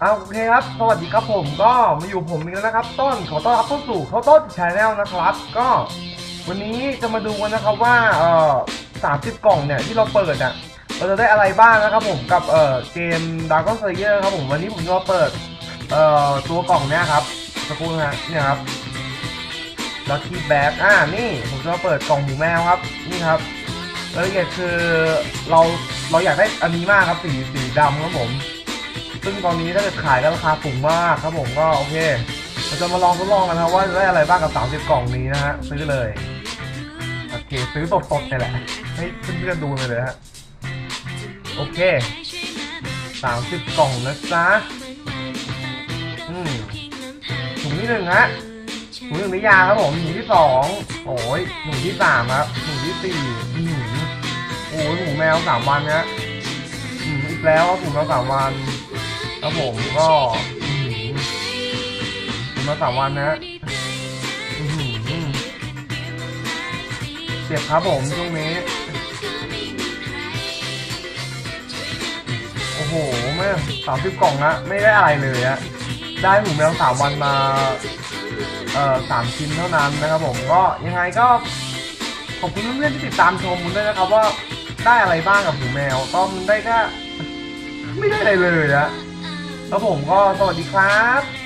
เอาโอเคครับ สวัสดีครับผมก็มาอยู่ผมอีกแล้วนะครับ ต้นขอต้อนรับเข้าสู่เขาต้นชาแนลนะครับ ก็ วันนี้จะมาดูกันนะครับว่าเอ่อสามสิบกล่องเนี่ยที่เราเปิดอะเราจะได้อะไรบ้างนะครับผมกับเอ่อเกม Dragon Slayer ครับผมวันนี้ผมจะมาเปิดเอ่อตัวกล่องเนี้ยครับสักครู่นะฮะเนี่ยครับ Lucky Bag อ่านี่ผมจะมาเปิดกล่องหมูแมวครับ นี่ครับรายละเอียดคือเราเราอยากได้อันนี้มากครับสีสีดำครับผม ซึ่งตอนนี้ถ้าเกิดขายก็ราคาสูงมากครับผมก็โอเคเราจะมาลองทดลองกันนะว่าจะได้อะไรบ้างกับ 30 กล่องนี้นะฮะซื้อเลยโอเคซื้อสดๆนี่แหละให้เพื่อนๆดูเลยเลยฮะโอเค 30 กล่องนะจ๊ะอืมถุงที่หนึ่งฮะถุงหนึ่งนิยาครับผมถุงที่สองโอ้ยถุงที่สามครับถุงที่สี่อืมโอ้ยหมูแมวสามวันนะอืมอีกแล้วครับหมูแมวสามวัน ครับผมก็อื้อหือผมมาสามวันนะฮะอื้อหือเจ็บครับผมช่วงนี้ โอ้โหแม่สามสิบกล่องละไม่ได้อะไรเลยอะได้หมูแมวสามวันมา เอ่อสามชิ้นเท่านั้นนะครับผมก็ยังไงก็ขอบคุณเพื่อนๆที่ติดตามชมมุนด้วยนะครับว่าได้อะไรบ้างกับหมูแมว ก็มันได้แค่ไม่ได้อะไรเลยอะ แล้วผมก็สวัสดีครับ